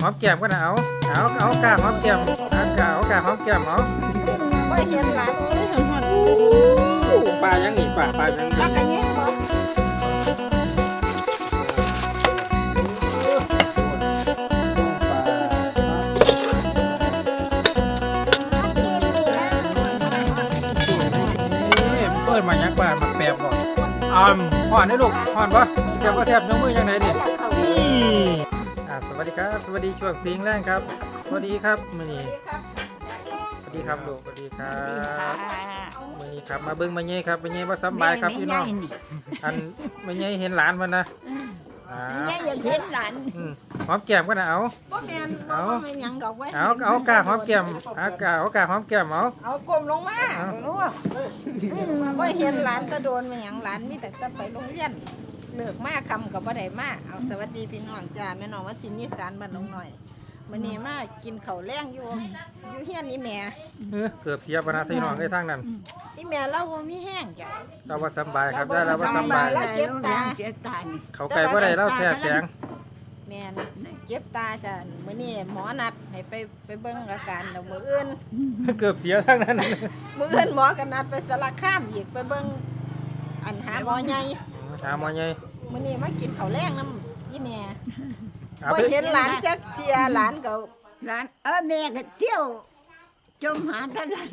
หอมแก้มก็นะเอาเอาเอากาหอมแก้มเอากาเอากาหอมแก้มเอาบ่เห็นหลานเอ้ยหอนหอนปลายังอีกปลาปลายังอีกปากกันแย่บ่นี่เปิดมายักปลามาแปบบ่อ่อมห่อนได้ลูกห่อนปะแซ่บก็แซ่บยกมือยังไงนี่นี่อ่าส วัสดีครับ สวัสดีช่วงสิงแรงครับ สวัสดีครับมือนี้สวัสดีครับลูกสวัสดีครับมือนี้ครับมาเบิ้งมาเย่ครับมาเย่ว่าสำบายครับพี่น้องอันมาเย่เห็นหลานมันนะอ่าแม่อยากเห็นหลานอืมหอมแก้มก็นะเอาบ่แม่นบ่เอาว่าแม่นหยังดอกไว้เอาเอากาหอมแก้มเอากาเอากาหอมแก้มเอาเอากลมลงมาเอาบ่เห็นหลานตะโดนแม่นหยังหลานมีแต่ตะไปโรงเรียน เลิกมาคำก็บ่ได้มาเอาสวัสดีพี่น้องจ้าแม่น้องว่าสิมีสารบ้านน้องน้อยมื้อนี้มากินข้าวแรงอยู่อยู่เฮียนนี่แม่เออเกือบเสียปนาพี่น้องไอ้ทางนั้นนี่แม่เราบ่มีแห้งจ้ะ เราว่าสำบายครับได้เราว่าสำบาย แล้วเจ็บตา เจ็บตานี่เขาไก่บ่ได้เราแท้แสงแม่นเจ็บตาจ้ะมื้อนี้หมอนัดให้ไปไปเบิ่งอาการแล้วมื้ออื่นเกือบเสียทางนั้นมื้ออื่นหมอก็นัดไปสารคามอีกไปเบิ่งอันหาหมอใหญ่หาหมอใหญ่ มื้อนี้มากินข้าวแรงนำอีแม่เอาบ่ไปเห็นหลานจักเที่ยหลานก็หลานเออแม่ก็เที่ยวจมหาท่านหลาน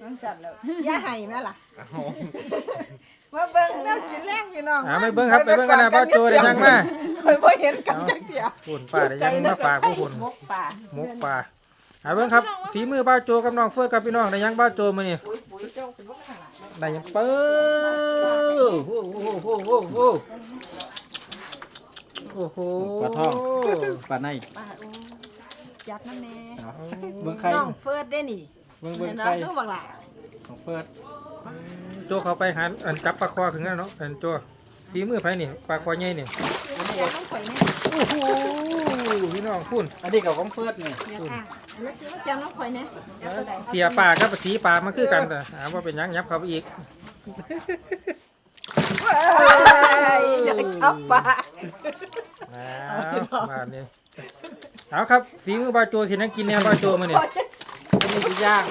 จังซั่นแล้วอย่าให้แม่ล่ะมาเบิ่งแนวกินแรงพี่น้องเอาไปเบิ่งครับไปเบิ่งกันนะป้าโจได้ยังมา ไปบ่เห็นกันจักเที่ยคุณป้าได้ยังมาฝากผู้คุณหมกป่าหมกปลาเอาเบิ่งครับฝีมือป้าโจกับน้องเฟื่อกับพี่น้องได้ยังป้าโจมื้อนี้ปุ๋ยปุ๋ยเจ้าเป็นบ่ขนาดนั้นได้ยังเปิ้ ลโอ้โหโอ้โหโอ้โหโอ้โหปลาทองปลาในป่าโอ้จัดน้ำแน่เอาเบิ่งไข่น้องเฟิร์ดได้นี่เบิ่งเบิ่งเนาะไข่คือบักหล่ะของเฟิร์สโจเขาไปหาอันจับปลาคอถึงแล้วเนาะอันโจฝีมือไผนี่ปลาคอใหญ่นี่อยากต้องข่อยแน่โอ้โหพี่น้องคุณอันนี้กับของเฟิร์สนี่อยากอ่างแล้วกินจำน้องข่อยแน่อยากไปไหนเสียปลากับสีปลามันคือกันแต่หาว่าเป็นหยังยับเข้าไปอีก อยากจับปลาแล้วมาเนี่ยเอาครับฝีมือบาโจสินังกินแนวบาโจมาเนี่ยอันนี้คือย่าง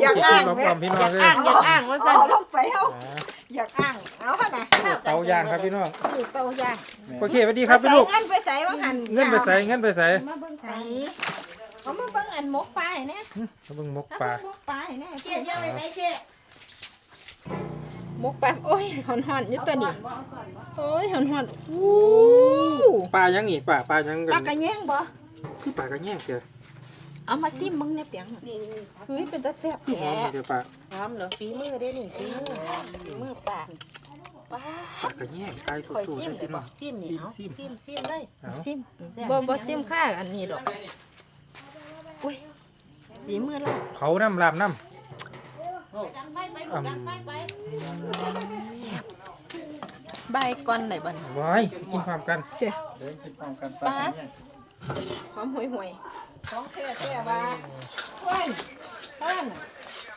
อยากอ่างลองแม่กล่อมพี่น้องเลยอ้างอยากอ้างว่าเอาสั่นลงไปเอาอยากอ่างเอาขนาดเตาย่างครับพี่น้องนี่เตาย่างโอเคสวัสดีครับพี่ใส่ลูกเงินไปใส่ว่าหันเงินไปใส่เงินไปใส่มาเบิ่งใส่เอามาเบิ่งอันหมกปลาให้แน่เอาเบิ่งหมกเอาปลามาหมกปลาให้แน่เชี่ยเชี่ยไปไหนเชี่ยห มกปลาโอ้ยห่อนๆอยู่ตัวนี้โอ้ยห่อนๆอู้ปลายังนี่ปลาปลายังปลากระแยงบ่คือปลากระแยกเจ้อเอามาซิมมึงเนี่ยเปียงเฮ้ยเป็นตาแซ่บหอแท้มเจ้อปลาทำเหรอฝีมือได้นี่ฝีมือฝีมือปากป้าปลากระแยกไก่คอยสู้ซิมๆเลพี่ยน้บ่อง ซิมนี่เอาซิซิมมซิมเลยเอาซิมบ่บ่ซิมค่าอันนี้ดอกอุ้ยฝีมือเราเผาน้ำลามน้ำ อืมใบก่อนไหนบ่นไว้กินความกันเจ้เดินกินพร้อมกันปลาเนี่ยหอมห่วยห่วยน้องแค่แค่ว่าเว้ยท่าน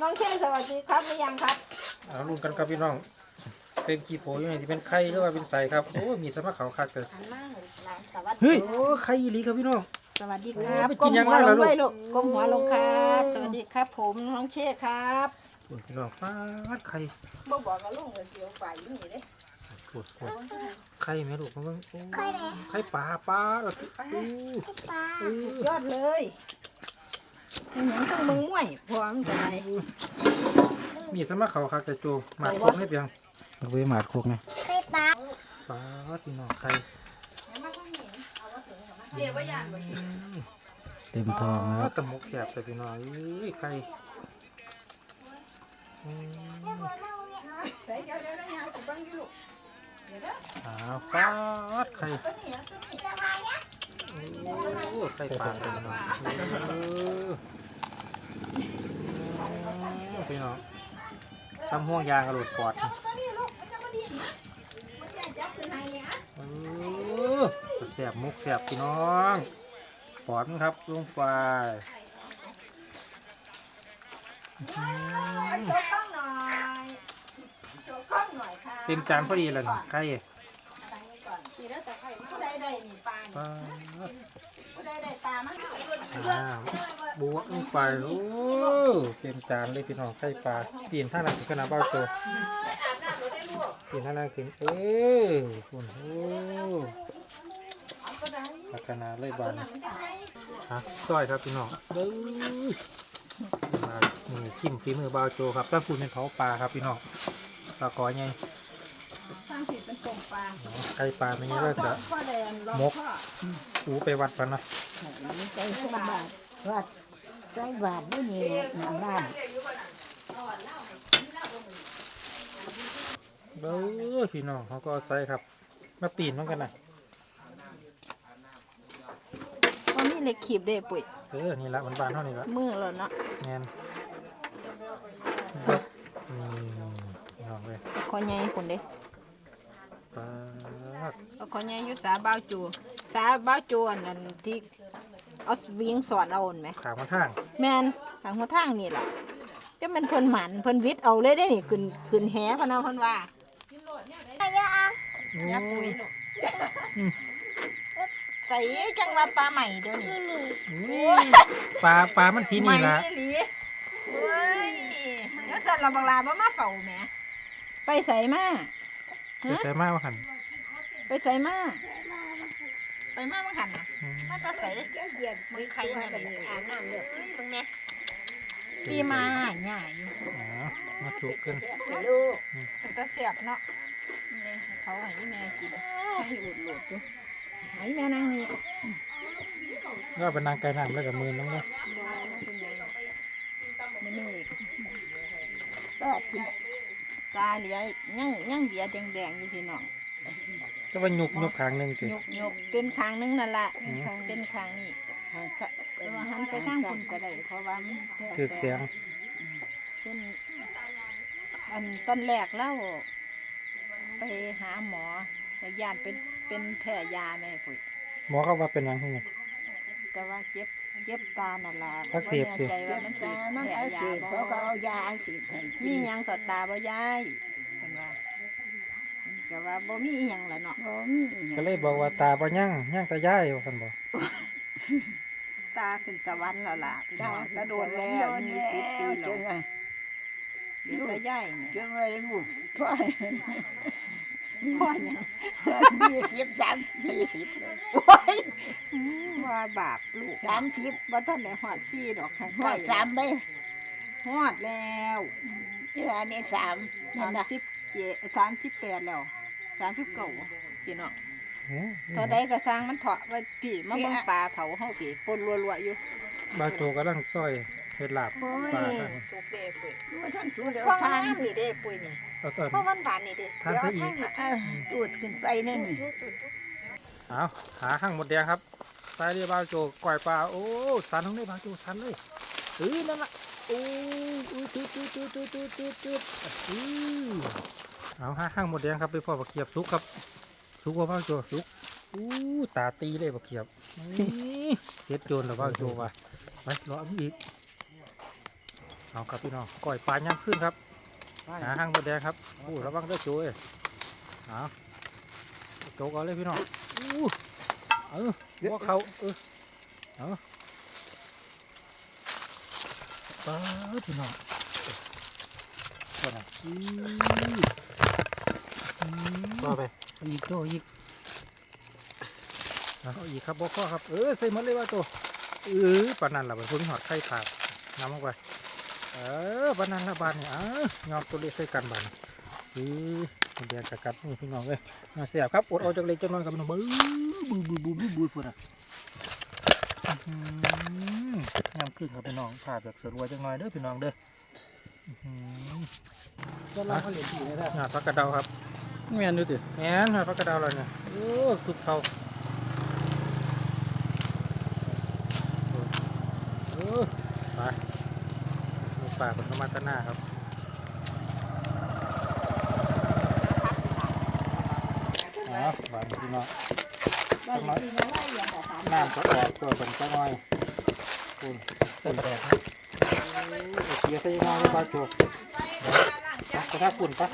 น้องแค่สวัสดีครับหรือยังครับเอาลุ้นกันครับพี่น้อง เป็นกี่โผล่ยังไงที่เป็นไข่หรือว่าเป็นใสครับ โอ้ มีสมัครเขาคักเลยเลยหลานสวัสดีเฮ้ย โอ้ ไข่อีหลีครับพี่น้องสวัสดีครับก้มหัวลงด้วยลูกก้มหัวลงครับ สวัสดีครับ ผมน้องเช่ครับ พี่น้องฟาดไข่บ่บอกกับลุงเสียวฝ่ายอยู่นี่เด้โอ้โหไข่แม่ลูกมันก็ไข่ไข่ปลาปลาแบบอู้อู้ยอดเลยมันหยังต้องมึงม่วยพร้อมจะไหนมีสมัครเขาคักแต่โจหมากคกให้เพียงเอาไว้หมาดคุกนะปลาพี่น้องไข่เดี๋ยวว่าอย่างเต็มทองนะครับตะมกแสบแต่พี่น้องเอ้ยไข่อืม ใส่เดี๋ยวเดี๋ยวเดี๋ยวยายสิเบิ่งอยู่ลูกเดี๋ยวเด้ออ้าวฟาดไข่ตัวนี้อะตัวนี้โอ้ไข่ปลาพี่น้องเออพี่น้องทำห่วงยางกระโดดปอดเอาตัวนี้ลูกมันจะมาดิ้นนะมันอยากจับขึ้นให้เนี่ยเออแสบมุกแสบพี่น้องปอดมันครับลงไป โชว์กล้องหน่อยโชว์กล้องหน่อยค่ะเต็มจานพอดีเลยไข่ตั้งไว้ก่อนสีแล้วแต่ไข่ผู้ใดได้นี่ปลาปลาผู้ใดได้ปลามาอ่าบวกลงไปโอ้เต็มจานเลยพี่น้องไข่ปลาปีนท่านั้นขึ้นนะเบ้าโตอาบน้ำหรือได้ลูกปีนท่านั้นขึ้นเออคุณโอ้เอาก็ได้ลักษณะเลยบานน้ำมันจะให้ฮะซอยครับพี่น้องเด้อ มานี่ขิมฝีมือเบ้าโจครับตั้งคุณเป็นเผาปลาครับพี่น้องปลากอไงสร้างผิดเป็นต้มปลาไข่ปลาไม่งี้ก็จะพ่อแดนรอมกพ่ออูไปวัดกันนะใจสบาทวัดใจบาทนี่นี่หน้าบ้านเด้อพี่น้องเขาก็ใส่ครับ มาปีนมันกันนะตอนนี้เล็กขีบเด้ปุ๋ยเออนี่ละมันบานเท่านี้ละมือแล้วเนาะแงน อืมพี่น้องเลยคอใหญ่คนเด้ปลาเอาคอใหญ่อยู่สาบ้าวจู สาบ้าวจูอันนั้นที่เอาวิ่งสอนเอาโอนไหม ขางมาทางแม่นทางหัวทางนี่แหละจะมันเพิ่นหมันเพิ่นวิทย์เอาเลยได้นี่ขึ้นขึ้นแหพะนาเพิ่นว่าโอ้อย่าปุ๋ยลูกใส่จังว่าปลาใหม่เดี๋ยวนี้อุ้ยปลาปลามันสีใหม่นี่ละอีหลี เฮ้ยแล้วสัตว์เราบังลาบ่มาเฝ้าแหมไปใส่มาเกิดใจมากว่าหันไปใส่มาไปมาบังหันน่ะอืมมาตาใส่เหยียบมือใครมาแบบอาบน้ำเด้อเฮ้ยตรงเนี้ยปีมาหญ่าอยู่อ๋อมาถูกกันลูกเป็นตาเสียบเนาะนี่เขาให้แม่กินให้อุดหลุดอยู่ให้แม่นั่งนี่ก็เป็นนางไก่น้ำแล้วกับมือน้องเนาะ นี่นี่ก็กินตาเหลียยังยังเหลียแดงๆอยู่พี่น้องก็ว่าหยุกหยุกขางหนึ่งสิยกยกเป็นครั้งหนึงนั่นแหละอืมเป็นครั้งนี้ทางก็แต่ว่าหันไปทางคุณก็ได้เพราะว่ามันแพ้คือเสียงเป็นอันตอนแรกเล่าไปหาหมอแต่ยานเป็นเป็นแพ้ยาแม่ปุ๋ยหมอเขาว่าเป็นหยังไง ก็ว่าเจ็บเจ็บตานั่นล่ะอักเสบบ่สิ แน่ใจว่ามันสิมันแพ้เอายาสิบ่เขาก็เอายาสิให้มีหยังต่อตาบ่ยายเพิ่นว่าก็ว่าบ่มีอีหยังล่ะเนาะบ่มีก็เลยบอกว่าตาบ่ยั่งยั่งตาย่ายว่าซั่นบ่ตาขึ้นสวรรค์แล้วล่ะพี่น้องก็โดนแล้วมีสิบปีจแล้วนว่าเดี๋ยวตายายเนี่ยจนว่าลูกพ่อพ่อหยัง ยี่สิบสามสี่สิบเลยโอ้ยอืมว่าบาปลูกสามสิบบ่ทันได้ฮอดซี่ดอกข้างหัใกวล้สามไปฮอดแล้วนี่อันนี้สามนั่สานมนะสิบเจ็ดสามสิบแปดแล้วสามสิบเก้าพี่น้องเอ้ยเท่าใดก็สร้างมันเถาะไว้พี่มาเบิ่งปลาเผาเฮาพี่ปนรัวๆอยู่บางตัวกำลังซอยเฮ็ดลาบโอ้ปลายท่านสุกเด้ปุ้ยว่าท่านสูงเดี๋ยวควางทางน้ำนี่เด้ปุ้ยนี่ เอาต้น เพราะวันบานนี่เด้ทางเดี๋ยวซะอีก ทางนี้เออตูดขึ้นไปนั่นนี่เอาขาข้างหมดแดงครับตายเรียบาวโจก่อยปลาโอ้สันทั้งนี้บาวโจสันเลยเอ้ยนั่นละโอ้ยจุดจุดจุดจุดจุดจุดจุดอื้อเอาหาข้างหมดแดงครับไปพ่อบักเขียบสุกครับสุกว่าบาวโจสุกอู้ตาตีเลยบักเขียบนี่เฮ็ดโจรหรือบาวโจว่ะไปรออันอีกเอาครับพี่น้องก่อยปลาย่างขึ้นครับ หาข้างหมดแดงครับโอ้ระวังเด้อโจเอ้ยเอาโจกเอาเลยพี่น้องอู้เออหัวเขาเออเอาปลาพี่น้องก่อนนะอือต่อไปอีกโตอีกเอาอีกครับบอกข้อครับ เออใส่หมดเลยว่าโตเออปานนันละบัดพุ่นหอดไข่ผาดน้ำลงไปเออปานนันละบานนี่อะยอมตัวเล็กใส่กันบานอือเดียกกัดนี่พี่น้องเลยมาเสียบครับอดเอาจากเล็กจังน้อยครับพี่น้องเบ้อบูบูบูบูบูพุ่นอะอื้ยำขึ้นครับพี่น้องผ่าแบบสวยจังหน่อยเด้อพี่น้องเด้ออื้อหือก็เราเหรียญผีเลยนะหาปลากระเดาครับแม่นดูติแหนหาปลากระเดาแล้วเนี่ยโอ้สุดเขาโอ้ไป ลูกปลาคนธรรมะตะหน้าครับอ๋อบางพี่น้องบ้านที่มาไล่อย่างแต่สามน้ำก็ออกตัวเป็นจังน้อยคุณเป็นแดดนะเกียร์ใส่น้อยบาโจกกระทะฝุ่นปะ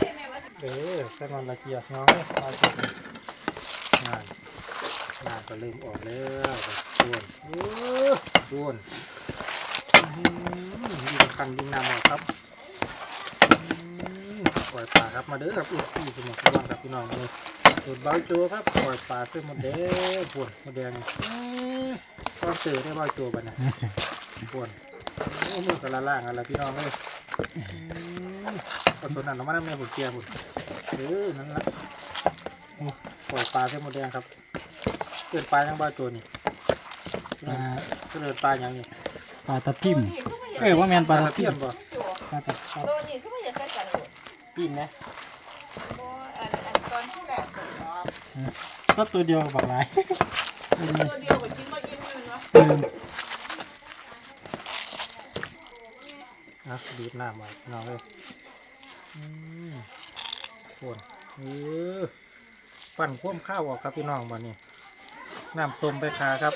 เออใส่นอนละเกียร์น้องบาโจกงานงานก็เริ่มออกแล้วด้วนโอ้ด้วนอื้อหือ ยิงคันยิงน้ำออกครับอื้อปล่อยปลาครับมาเด้อครับอีกสี่สมองสว่างครับพี่น้องนี่สูตรเบาโจครับปล่อยปลาเส้นหมดแดงปวดหมดแดงนี่อื้อก็เจอได้เบาโจบัดนะปวดโอ้มือกระล่างอะไรพี่น้องเลยอื้อเอาส่วนนั้นออกมาแล้วแม่ผมเกียร์ผมเออนั่นละปล่อยปลาเส้นหมดแดงครับเกิดปลายังบ้าโจนี่ปลาเกิดปลายังนี่ ปลาทับทิมเอ้ยว่าแมนปลาทับทิเทียมนบ่ปลาทับตัวนี้คือบ่อยากใส่กันเลยปีนนะบ่อันอันตอนที่แรกผมเนาะก็ตัวเดียวบักหลายตัวเดียวก็กินบ่อิ่มอยู่เนาะเออนะดีดน้ำมาน้องเลยอืมโคนเออปั่นคว่ำข้าวออกครับพี่น้องวันนี้น้ำส้มไปขาครับ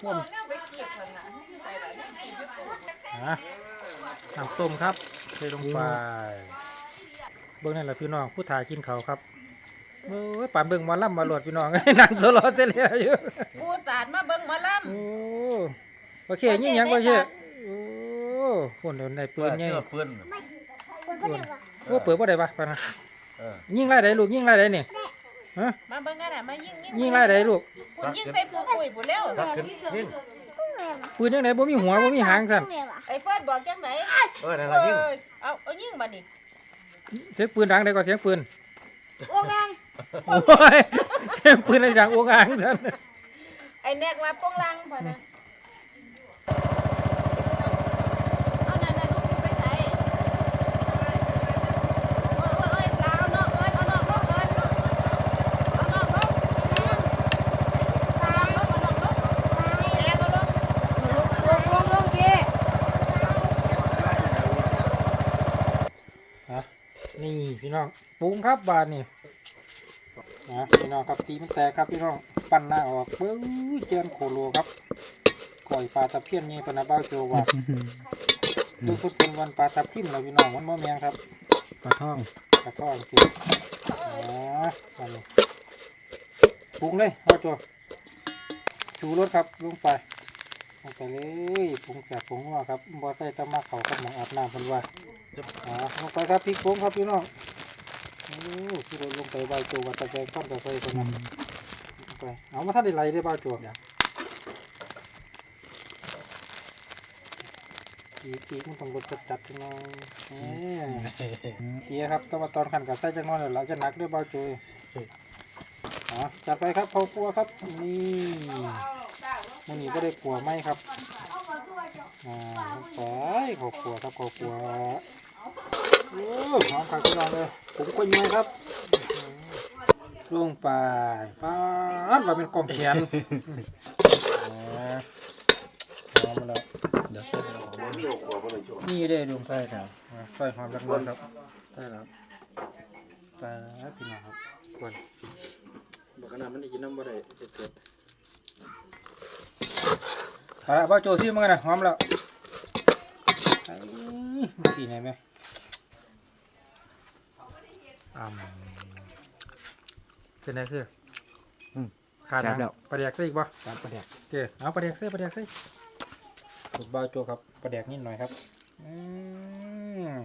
คว่ำ นอยู่ตัวนะน้ำต้มครับเทลงไปเบิ้งนั่นแหละพี่น้องผู้ถ่ายกินเขาวครับเอ้ยป่านเบิ้งหมาล่ำมาหลวดพี่น้องนั่งโซโล่เสียแล้วอยู่ปูตาดมาเบิ่งหมอลโอ้โอเคยิ่งยังโอเคโอ้คนเดินได้ปืนไงเปื้อนปืนโอ้เปิดบ่ได้ปะปะนะเออยิงไล่ได้ลูกยิงไล่ได้นี่ฮะำมาเบิ่งกันน่ะมายิงยิงไล่ได้ลูกปูยิงใส่ปูปุ๋ยปูแล้วตักขึ้นยิง ปืนยังไงบ่มีหัวบ่มีหางสั่นไอ้เฟิร์ดบอกจังไหนเออนั่นเอละยิงอเอาเอายิงมานี่เสียงปืนดังได้ก็เสียงปืนโอ้งางโอ้ยเสียงปืนอะไรดังโอ้งางสั่นไอ้แนกว่าโป้งลังพอนะเอานั่นน่ะลูกไปไหนโอ้ยโอ้ยโอ้ยลาวเนาะเอ้ยเอานอกเนาะเอ้ยเอานอกเนาะเอานอกเนาะเอานอกเนาะแนกเอาเนาะ ฮะ นี่พี่น้องปรุงครับบาดนี่นะพี่น้องครับตีมันแตกครับพี่น้องปั้นหน้าออกเบิ้งเจียนโคโลครับก่อยปลาตะเพียนนี่ปะนะเบ้าโจว่าเพิ่งพูดเป็นวันปลาทับทิมแล้วพี่น้องมันบ่แมงครับปลาท่องกระท้องสิอ๋ออันนี้ปรุงเลยเอาโจชูรสครับลงไปลงไปเลยปรุงแสบปรุงว่าครับบ่ใส่ตะมาเขากับหมองอาบน้ำเพิ่นว่า อ่าลงไปครับพริกผงครับพี่น้องโอ้ที่เราลงไปใบโจวัดตะแกงข้อนตะไคร้คนนั้นไปเอามาทัดได้ไหลได้บ่าวโจอีกอีกมันต้องรสจัดจังหน่อยเจียครับก็มาตอนขันกับใส่จังน้อยแล้วเราจะหนักด้วยบ่าวโจอ๋อจัดไปครับเขาครัวครับนี่มันนี่ก็ได้กลัวไหมครับอ่าไปเขาครัวครับขาครัว โอ้หอมผักพี่น้องเลยผมก็ยังครับลงไปป้าดว่าเป็นกล่องแขนอ่าเอามาแล้วเดี๋ยวใส่ไปเอามีหกหัวมันเลยจ้ะนี่ได้ดวงไฟครับอ่าไฟหอมจักหน้อยครับได้แล้วป้าดพี่น้องครับกวนบักขนาดมันได้กินน้ำบ่ได้เจ็ดเอาละบ้าโจที่มันกันนะหอมแล้วไอ้มันสีไหนไหม อ่ำเป็นไงคืออืมขาดแล้วปลาแดกใส่อีกบ่ปลาปลาแดกเจอเอาปลาแดกใส่ปลาแดกใส่สูตรบ้าโจครับปลาแดกนิดหน่อยครับอืม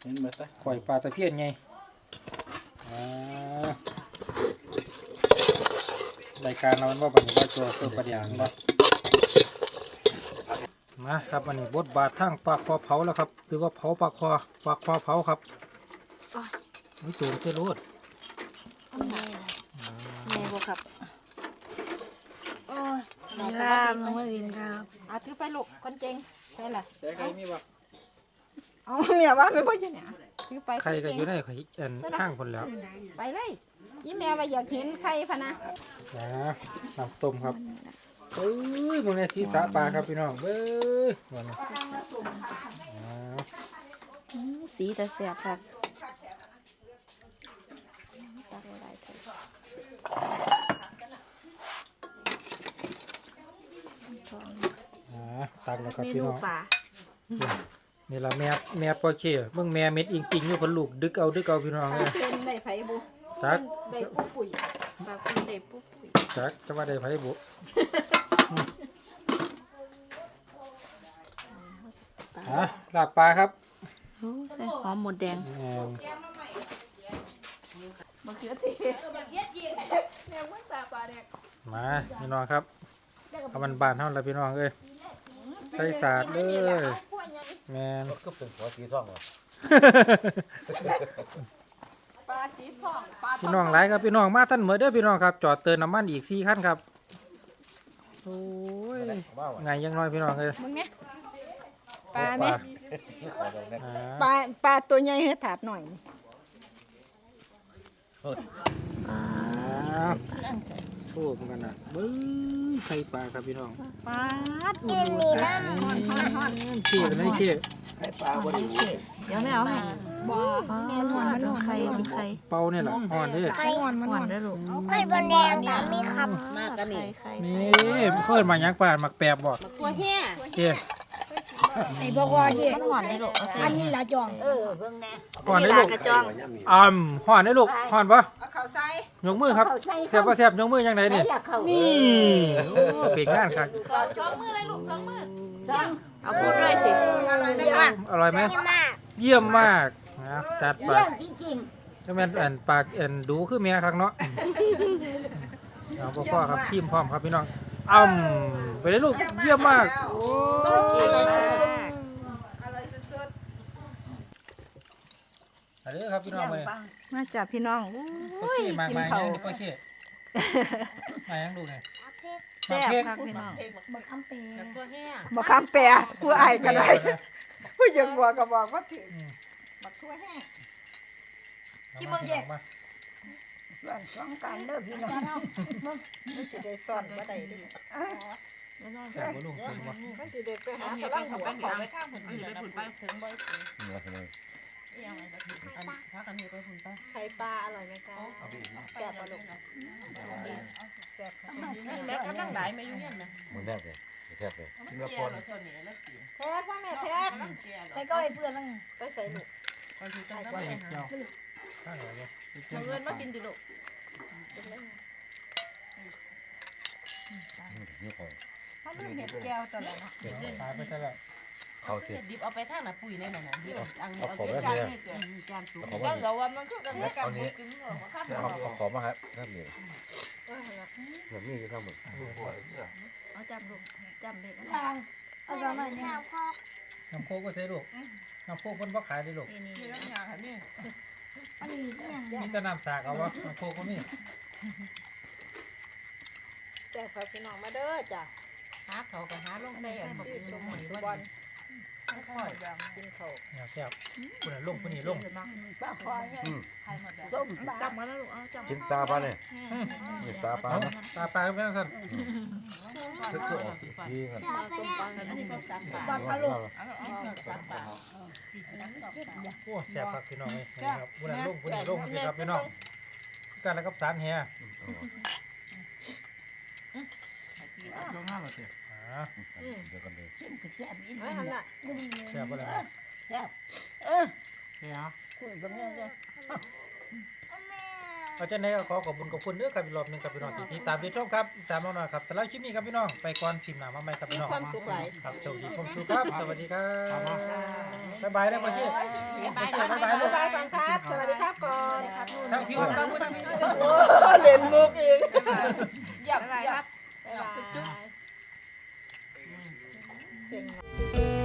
เห็นไหมซะข่อยปลาตะเพียนไงอ่ารายการเรามันว่าบันนี้ว่าตัวตัวประเดี๋ยวบ่มาครับอันนี้บทบาททางปากคอเผาแล้วครับหรือว่าเผาปากคอปากคอเผาครับ นี่โจมเส้นรดแม่บ่ครับโอ้ยครับน้องมารินครับเอาถือไปลูกคนเจงใช่ล่ะใช่ใครมีบ่เอาเมียว่าไปบ่จังเนี่ยถือไปใครก็อยู่ในข่อยอันข้างคนแล้ว ไปเลยยี่แม่ว่าอยากเห็นใครพะนะนะน้ำต้มครับเอ้ยมึงในสีสาปลาครับพี่น้องเบ้ยวันนี้อ่าอืมสีแต่แสบครับตักหลายๆเถ อะทองอ่าตักแล้วครับเมพี่นูน้องป่านี่ละแม่แม่ปอเช่เบิ่งแม่เม็ดอิงจริงอยู่คนลูกดึกเอาดึกเอาพี่น้องเลยเป็นได้ไผบุตักได้ผู้ปุ๋ยปลาคุณเด็กปุ๊บปุ๋ยจักจะว่าได้ไผบุอะลาบปลาครับโอ้ใส่หอมหมดแดงแม่น มะเขือเทศเนี่ยมึงตาปลาแดงมาพี่น้องครับเอามันบานเท่าไรพี่น้องเอ้ยใส่สาดเลยแมนก็เป็นหัวสีซ่องเหรอปลาจีทองปลาพี่น้องหลายครับพี่น้องมาท่านเหมือเด้อพี่น้องครับ จอดเติมน้ำมันอีกสี่ขั้นครับโอ้ยว่าว่ะไงยังน้อยพี่น้องเอ้ยมึงเนี่ยปลาไหมขอตรงนี้อ่าปลาปลาตัวใหญ่ให้ถาดหน่อย อ้าวโอ้เหมือนกันนะเบิ้งไข่ปลาครับพี่น้องปลาดูดูนะฮอนฮอนฮอนเชี่ยไม่เชี่ยให้ปลาบริสุทธิ์เดี๋ยวไม่เอาให้บ่มันอนมันหอนไข่มันไข่เป่าเนี่ยหละอ่อนเด้อไข่หอนมันหอนได้ลูกไข่บนแดงนะมีคมากกันนี่นี่เพิ่นมายังปลาหมักแปบบ่ตัวแห่เชี่ย ไอ้บอกว่าเด็กมันหอนได้ลูกเอาใส่อันนี้ละจองเออเบิ่งแน่ห่อนได้ลาลูกกระจองอ่ำห่อนได้ลูกห่อนปะเอาข้าวใส่ยกมือครับแซ่บปะแซ่บยกมือยังไงนี่ละเข้านี่โอ้เป็นงานครับสองมือเลยลูกสองมือจังเอาพูดด้วยสิอร่อยไหมคะอร่อยไหมมากเยี่ยมมากนะจัดไปเรื่องจริงจะแม่นอันปากอันดูคือเมียครับเนาะเอาพ่อครับชิมพร้อมครับพี่น้องอ่ำไปเลยลูกเยี่ยมมากโอ้อร่อยสุดอร่อยสุด อันนี้ครับพี่น้องเลยมาจากพี่น้องโอเคมากมายยังนี่โอเคมายังดูไงแซ่มาบเค้กครับพี่น้องๆบักคำเปย์บอกคำแปรผู้อายก็ได้ผู้ยังบัวก็บอกว่าถึงบักทั่วแห้งที่มึงแยกมาส่วนสองกันเด้อพี่น้องมันสิได้ซ่อนบ่ได้ดิแซ่บบ่ลูกแซ่บบ่มันสิได้ไปหาพลังหัวเขาไปข้างคนอื่นไปไปถึง บ่ไข่ปลาอร่อยไหมคะแซ่บปลาลูกแซ่บค่ะแล้วกำลังหลายมาอยู่เนี่ยนะมือแรกเลยแทบเลยกินกับแก่คนแล้วตัวนี้แล้วสิแท็กว่าแม่แท็กแก่แล้วไปก็ไอ้เพื่อนบ้างไปใส่ลูกบางทีต้องว่าไปเห็ดหาเจ้าข้าวเหนียวเนี่ยเงินมากินดิลูกนี่เขาเขาเลือกเห็ดแก้วตลอดนะเก็บปลาไปซะแล้ว เขาเทียดิบเอาไปทางน่ะปุ๋ยในนั่นน่ะดิบอังเอาเอาของเก็บไว้จานเนี่ยนี่จานสูงเอาของก็ไว้เราว่ามันคือกันแล้วกันกินหรอกข้ามเอาเอาของมาครับนั่นเลยแบบนี้ก็ทำหมดเอาจับลูกจับเด็กทางเอาสมัยนี้น้ำโคกก็ใช้ลูกน้ำโคกเพิ่นบ่ขายได้ลูกนี่นี่นี่แล้วอย่างนี้อันนี้เนี่ยมีแต่น้ำสากเอาวะน้ำโคกก็มีแซ่บค่ะพี่น้องมาเด้อจ้ะหาเขาก็หาลงได้แบบที่ลสุงมหมนยสุว่าบ อลค่อยกินข้าวเนี่ยแซ่บคนน่ะลงคนนี้ลงปลาคอยเนี่ยใครหมดแล้วต้มปลาจับมาแล้วลูกเอาจับกินตาปลาเนี่ยนี่ตาปลาเอานะตาปลาเป็นจังซั่นคือคือออกสีกันมาต้มปังอันนี้ก็สามบาทปลาคาลูกนี่สองสามบาทโอ้แซ่บครับพี่น้องเอ้ยนี่ครับคนน่ะลงคนนี้ลงสิครับพี่น้องกันแล้วกับสารแฮอ่าเดี๋ยวกันเลยแซ่บอีกไม่หันละแซ่บบ่ล่ะแซ่บแซ่บคุยกันเนี่ยเลยเอาจังได๋ก็ขอขอบคุณขอบคุณเด้อครับอีกรอบหนึงครับพี่น้องที่ติดตามรับชมครับอีสามน้อยๆครับสำหรับคลิปนี้ครับพี่น้องไปก่อนชิมหน้ามาใหม่ครับพี่น้องความสุขหลายครับโชคดีความสุขครับ สวัสดีครับบ๊ายบายนะพ่อเชี่ยบายบายบายบายก่อนครับ สวัสดีครับก่อนทั้งพี่วันทั้งพี่ทั้งพี่โอ้เล่นมุกอีกหยับหยับบ๊ายบาย 对。